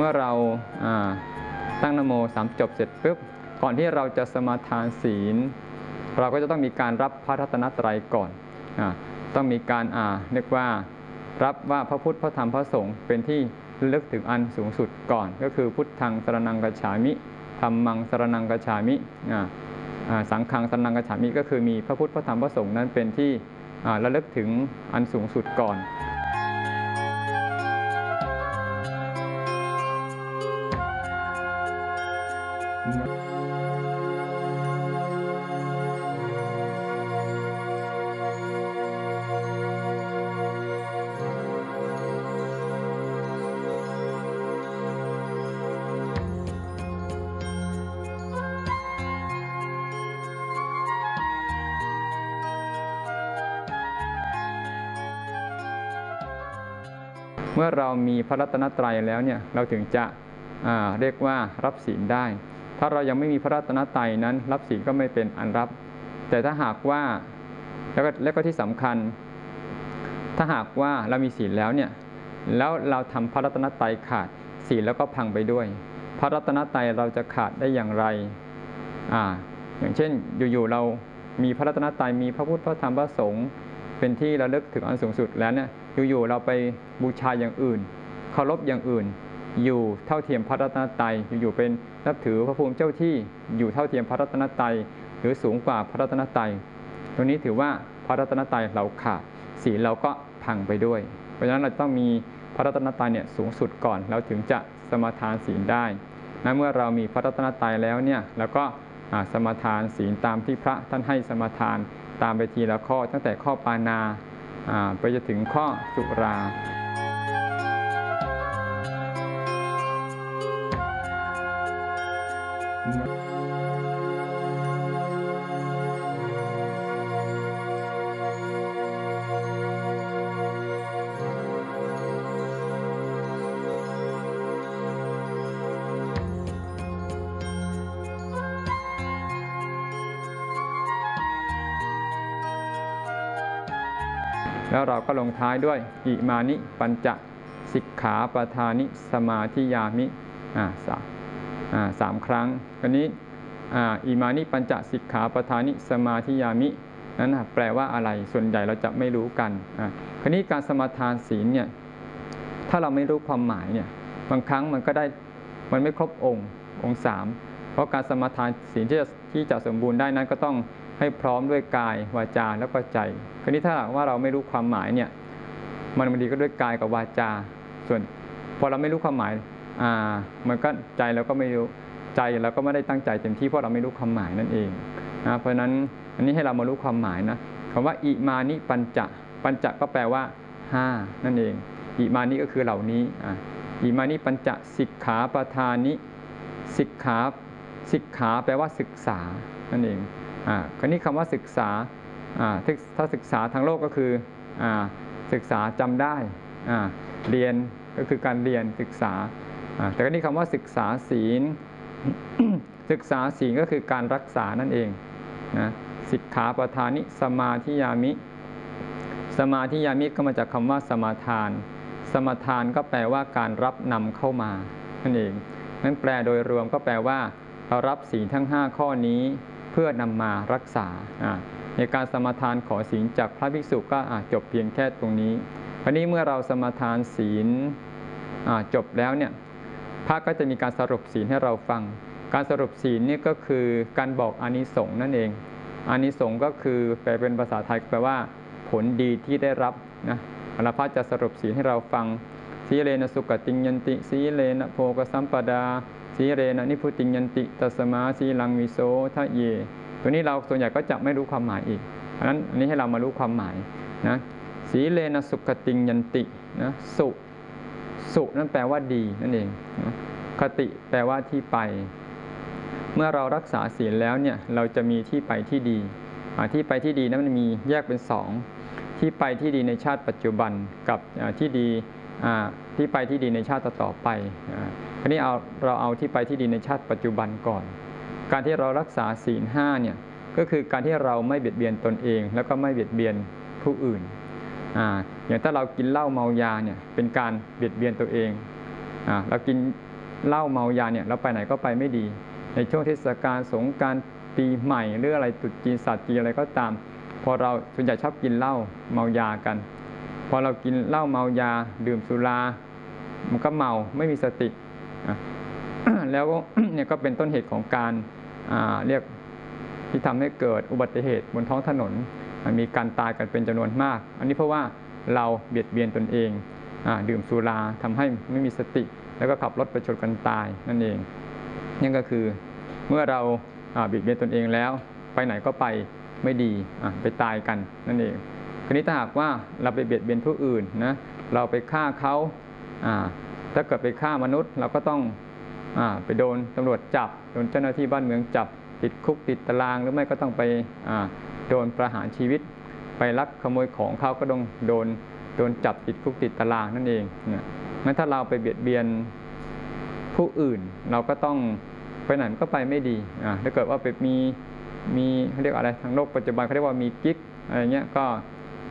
เมื่อเราตั้งนโมสามจบเสร็จปุ๊บก่อนที่เราจะสมาทานศีล เราก็จะต้องมีการรับพระรัตนตรัยก่อนอต้องมีการอ่าเรียกว่ารับว่าพระพุทธพระธรรมพระสงฆ์เป็นที่ลึกถึงอันสูงสุดก่อน ก็คือพุทธังสรนังกัจฉามิธรรมังสรนังกัจฉามิสังฆังสรนังกัจฉามิก็คือมีพระพุทธพระธรรมพระสงฆ์นั้นเป็นที่ระลึกถึงอันสูงสุดก่อน เมื่อเรามีพระรัตนตรัยแล้วเนี่ยเราถึงจะเรียกว่ารับศีลได้ ถ้าเรายังไม่มีพระรัตนตรัยนั้น รับศีลก็ไม่เป็นอันรับ แต่ถ้าหากว่าแล้วก็แล้วก็ที่สำคัญ ถ้าหากว่าเรามีศีลแล้วเนี่ยแล้วเราทำพระรัตนตรัยขาดศีลแล้วก็พังไปด้วย พระรัตนตรัยเราจะขาดได้อย่างไรอ่าอย่างเช่นอยู่ๆเรามีพระรัตนตรัยมีพระพุทธพระธรรมพระสงฆ์เป็นที่ระลึกถึงอันสูงสุดแล้วเนี่ย อยู่ๆเราไปบูชาอย่างอื่นเคารพอย่างอื่น อยู่เท่าเทียมพระรัตนตรัยอยู่ๆเป็นนับถือพระภูมิเจ้าที่อยู่เท่าเทียมพระรัตนตรัยหรือสูงกว่าพระรัตนตรัยตรงนี้ถือว่าพระรัตนตรัยเราขาดศีลเราก็พังไปด้วย เพราะฉะนั้นเราต้องมีพระรัตนตรัยเนี่ยสูงสุดก่อนเราถึงจะสมาทานศีลได้นะเมื่อเรามีพระรัตนตรัยแล้วเนี่ยเราก็สมาทานศีลตามที่พระท่านให้สมาทานตามไปทีละข้อตั้งแต่ข้อปานา ไปจนถึงข้อสุรา แล้วเราก็ลงท้ายด้วยอิมานิปัญจสิกขาปทานิสมาธิยามิอ่าสามอ่าสามครั้งอันนี้อ่าอิมานิปัญจสิกขาปทานิสมาธิยามินั้นนะแปลว่าอะไรส่วนใหญ่เราจะไม่รู้กันอ่าคราวนี้การสมาทานศีลเนี่ยถ้าเราไม่รู้ความหมายเนี่ยบางครั้งมันก็ได้มันไม่ครบองค์องค์สามเพราะการสมาทานศีลที่จะที่จะสมบูรณ์ได้นั้นก็ต้อง ให้พร้อมด้วยกายวาจาแล้วก็ใจคราวนี้ถ้าหากว่าเราไม่รู้ความหมายเนี่ย มันบางทีก็ด้วยกายกับวาจา ส่วนพอเราไม่รู้ความหมายอ่ามันก็ใจเราก็ไม่รู้ใจเราก็ไม่ได้ตั้งใจเต็มที่เพราะเราไม่รู้ความหมายนั่นเองนะเพราะฉะนั้นอันนี้ให้เรามารู้ความหมายนะคำว่าอิมานิปัญจะปัญจะก็แปลว่า5นั่นเองอิมานิก็คือเหล่านี้อะอิมานิปัญจะสิกขาปทานิสิกขาสิกขาแปลว่าศึกษานั่นเอง อ่าคราวนี้คำว่าศึกษาอ่าถ้าศึกษาทางโลกก็คืออ่าศึกษาจำได้อ่าเรียนก็คือการเรียนศึกษาอ่าแต่คราวนี้คำว่าศึกษาศีล ศึกษาศีลก็คือการรักษานั่นเองนะสิกขาประธานิสมาธิยามิ สมาธิยามิก็มาจากคำว่าสมาทาน สมาทานก็แปลว่าการรับนำเข้ามานั่นเองนั้นแปลโดยรวมก็แปลว่าเรารับศีลทั้ง 5 ข้อนี้ เพื่อนำมารักษา ในการสมาทานขอศีลจากพระภิกษุก็จบเพียงแค่ตรงนี้คราวนี้เมื่อเราสมาทานศีลจบแล้วเนี่ยพระก็จะมีการสรุปศีลให้เราฟัง การสรุปศีลนี่ก็คือการบอกอานิสงส์นั่นเองอานิสงส์ก็คือแปลเป็นภาษาไทยแปลว่า ผลดีที่ได้รับนะพระพระจะสรุปศีลให้เราฟังสีเลนะสุกติงยันติสีเลนะโภกสัมปดา สีเรนะนิพุติงยันติตัสมาสีลังวิโสทะเย ตัวนี้เราส่วนใหญ่ก็จะไม่รู้ความหมายอีกเพราะฉะนั้นอันนี้ให้เรามารู้ความหมายนะสีเลนะสุขติงยันตินะสุสุนั่นแปลว่าดีนั่นเองนะคติแปลว่าที่ไป เมื่อเรารักษาศีลแล้วเนี่ยเราจะมีที่ไปที่ดีที่ไปที่ดีนั้นมันมีแยกเป็นสองที่ไปที่ดีในชาติปัจจุบันกับที่ดี ที่ไปที่ดีในชาติต่อไปอ่าคราวนี้เอาเราเอาที่ไปที่ดีในชาติปัจจุบันก่อน การที่เรารักษาศีลห้าเนี่ยก็คือการที่เราไม่เบียดเบียนตนเอง แล้วก็ไม่เบียดเบียนผู้อื่นออย่างถ้าเรากินเหล้าเมายาเนี่ยเป็นการเบียดเบียนตัวเองอเรากินเหล้าเมายาเนี่ยเราไปไหนก็ไปไม่ดี ในช่วงเทศกาลสงการปีใหม่หรืออะไรตรุษจีนศาสตร์จีนอะไรก็ตาม พอเราส่วนใหญ่ชอบกินเหล้าเมายากัน พอเรากินเหล้าเมายา ดื่มสุรา มันก็เมาไม่มีสติ แล้วเนี่ยก็เป็นต้นเหตุของการาเรียกที่ทำให้เกิดอุบัติเหตุบนท้องถนน มีการตายกันเป็นจำนวนมาก อันนี้เพราะว่าเราเบียดเบียนตนเองอดื่มสุราทำให้ไม่มีสติ แล้วก็ขับรถไปชนกันตายนั่นเองนั่นก็คือเมื่อเราเบียดเบียนตนเองแล้ว ไปไหนก็ไปไม่ดีไปตายกันนั่นเอง คราวนี้ถ้าหากว่าเราไปเบียดเบียนผู้อื่นนะเราไปฆ่าเขาถ้าเกิดไปฆ่ามนุษย์ เราก็ต้องอไปโดนตำรวจจับโดนเจ้าหน้าที่บ้านเมืองจับติดคุกติดตารางหรือไม่ก็ต้องไปโดนประหารชีวิต ไปลักขโมยของเขาก็ต้องโดนโดนจับติดคุกติดตารางนั่นเองเนี่ยงั้นถ้าเราไปเบียดเบียนผู้อื่น เราก็ต้องไปไหนก็ไปไม่ดีถ้าเกิดว่าไปมีมีเขาเรียกอะไรทางโลกปัจจุบันเขาเรียกว่ามีกิ๊กอะไรเงี้ยก็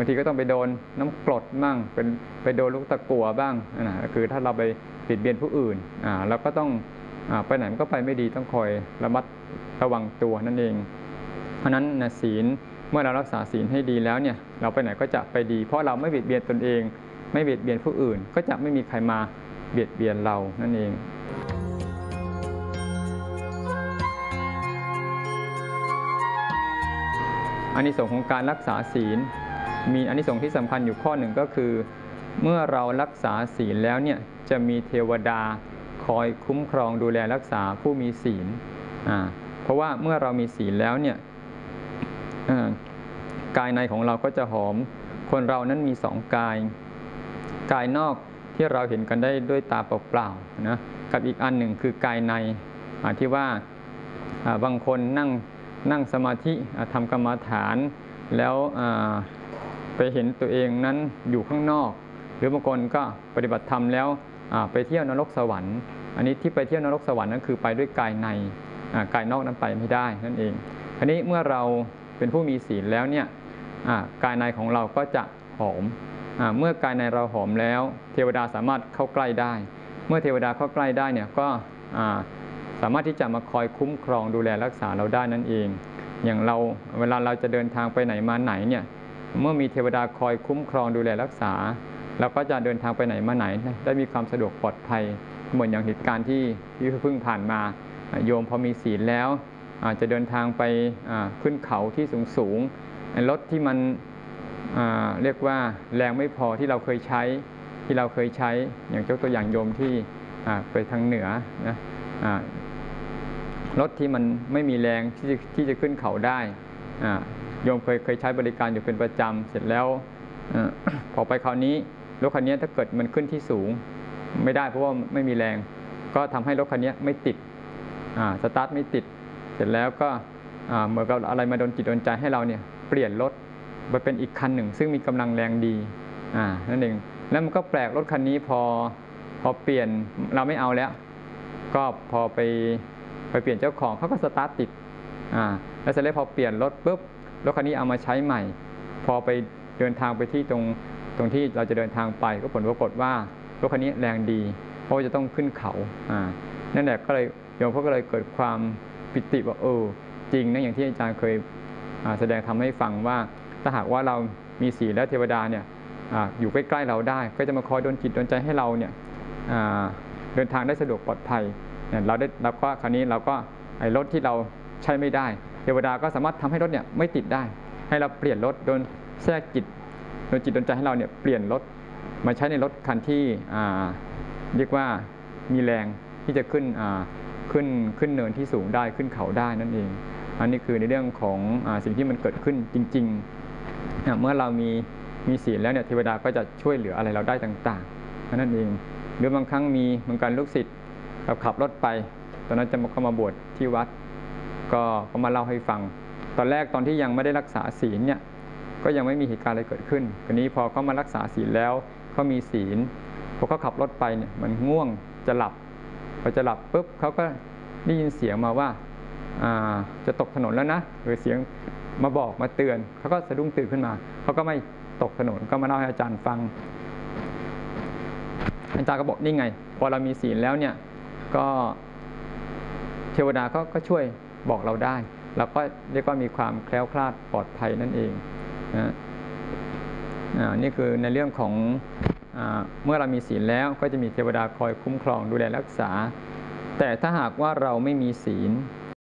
บางทีก็ต้องไปโดนน้ำกรดบ้างเป็นไปโดนลูกตะกั่วบ้างนะคือถ้าเราไปเบียดเบียนผู้อื่นอ่าเราก็ต้องอ่าไปไหนก็ไปไม่ดีต้องคอยระมัดระวังตัวนั่นเอง เพราะฉะนั้นนะศีลเมื่อเรารักษาศีลให้ดีแล้วเนี่ย เราไปไหนก็จะไปดี เพราะเราไม่เบียดเบียนตนเอง ไม่เบียดเบียนผู้อื่น ก็จะไม่มีใครมาเบียดเบียนเรานั่นเองอานิสงส์ของการรักษาศีล มีอานิสงส์ที่สำคัญอยู่ข้อหนึ่งก็คือ เมื่อเรารักษาศีลแล้วเนี่ยจะมีเทวดาคอยคุ้มครองดูแลรักษาผู้มีศีลอ่าเพราะว่าเมื่อเรามีศีลแล้วเนี่ยกายในของเราก็จะหอม คนเรานั้นมีสองกาย กายนอกที่เราเห็นกันได้ด้วยตาเปล่าๆนะกับอีกอันหนึ่งคือกายในที่ว่าบางคนนั่งนั่งสมาธิทำกรรมฐานแล้ว ไปเห็นตัวเองนั้นอยู่ข้างนอก หรือบางคนก็ปฏิบัติธรรมแล้วไปเที่ยวนรกสวรรค์ อันนี้ที่ไปเที่ยวนรกสวรรค์นั้นคือไปด้วยกายในกายนอกนั้นไปไม่ได้นั่นเองอันนี้เมื่อเราเป็นผู้มีศีลแล้วเนี่ยกายในของเราก็จะหอมอเมื่อกายในเราหอมแล้ว เทวดาสามารถเข้าใกล้ได้ เมื่อเทวดาเข้าใกล้ได้เนี่ยก็สามารถที่จะมาคอยคุ้มครองดูแลรักษาเราได้นั่นเอง อย่างเราเวลาเราจะเดินทางไปไหนมาไหนเนี่ย เมื่อมีเทวดาคอยคุ้มครองดูแลรักษา เราก็จะเดินทางไปไหนมาไหน ได้มีความสะดวกปลอดภัย เหมือนอย่างเหตุการณ์ที่ที่เพิ่งผ่านมา โยมพอมีศีลแล้ว อาจจะเดินทางไปขึ้นเขาที่สูงสูงๆรถที่มันเรียกว่าแรงไม่พอที่เราเคยใช้ที่เราเคยใช้อย่างยกตัวอย่างโยมที่ไปทางเหนือนะรถที่มันไม่มีแรงที่จะที่จะขึ้นเขาได้ โยมเคยเคยใช้บริการอยู่เป็นประจำเสร็จแล้วอพอไปคราวนี้รถคันนี้ถ้าเกิดมันขึ้นที่สูง ไม่ได้เพราะว่าไม่มีแรง ก็ทำให้รถคันนี้ไม่ติดอ่าสตาร์ทไม่ติด เสร็จแล้วก็เหมือนกับอะไรมาโดนจิตโดนใจให้เราเนี่ยเปลี่ยนรถไปเป็นอีกคันหนึ่ง ซึ่งมีกำลังแรงดีอ่านั่นเองแล้วมันก็แปลกรถคันนี้พอพอเปลี่ยนเราไม่เอาแล้ว ก็พอไปไปเปลี่ยนเจ้าของเขาก็สตาร์ทติดอ่าแล้วเสร็จแล้วพอเปลี่ยนรถปุ๊บ รถคันนี้เอามาใช้ใหม่ พอไปเดินทางไปที่ตรงตรงที่เราจะเดินทางไปก็ผลปรากฏว่ารถคันนี้แรงดี เพราะว่าจะต้องขึ้นเขาอ่านั่นแหละก็เลยโยมเขาก็เลยเกิดความปิติว่าเออจริงนะอย่างที่อาจารย์เคยแสดงทำให้ฟังว่าถ้าหากว่าเรามีศีลและเทวดาเนี่ยออยู่ใกล้ๆเราได้ ก็จะมาคอยดนจิตดนใจให้เราเนี่ยเดินทางได้สะดวกปลอดภัยเนี่ยเราได้เราก็คราวนี้เราก็ไอ้รถที่เราใช้ไม่ได้ เทวดาก็สามารถทำให้รถเนี่ยไม่ติดได้ ให้เราเปลี่ยนรถโดนแทรกจิตโดนจิตโดนใจให้เราเนี่ยเปลี่ยนรถมาใช้ในรถคันที่อ่าเรียกว่ามีแรงที่จะขึ้นอ่าขึ้นขึ้นเนินที่สูงได้ขึ้นเขาได้นั่นเอง อันนี้คือในเรื่องของอสิ่งที่มันเกิดขึ้นจริงๆอะเมื่อเรามีมีศีลแล้วเนี่ยเทวดาก็จะช่วยเหลืออะไรเราได้ต่างๆนั่นเอง หรือบางครั้งมีเหมือนกันลูกศิษย์ขับรถไป ตอนนั้นจะมาเข้ามาบวชที่วัด ก็ก็มาเล่าให้ฟัง ตอนแรกตอนที่ยังไม่ได้รักษาศีลเนี่ยก็ยังไม่มีเหตุการณ์อะไรเกิดขึ้นทีนี้พอเขามารักษาศีลแล้วเขามีศีลพอเขาขับรถไปเนี่ยมันง่วงจะหลับพอจะหลับปุ๊บเขาก็ได้ยินเสียงมาว่าจะตกถนนแล้วนะหรือเสียงมาบอกมาเตือนเขาก็สะดุ้งตื่นขึ้นมาเขาก็ไม่ตกถนนก็มาเล่าให้อาจารย์ฟัง อาจารย์ก็บอกนี่ไง พอเรามีศีลแล้วเนี่ยก็เทวดาก็ก็ช่วย บอกเราได้ เราก็เรียกว่ามีความแคล้วคลาดปลอดภัยนั่นเองนะอ่านี่คือในเรื่องของอาเมื่อเรามีศีลแล้วก็จะมีเทวดาคอยคุ้มครองดูแลรักษา แต่ถ้าหากว่าเราไม่มีศีล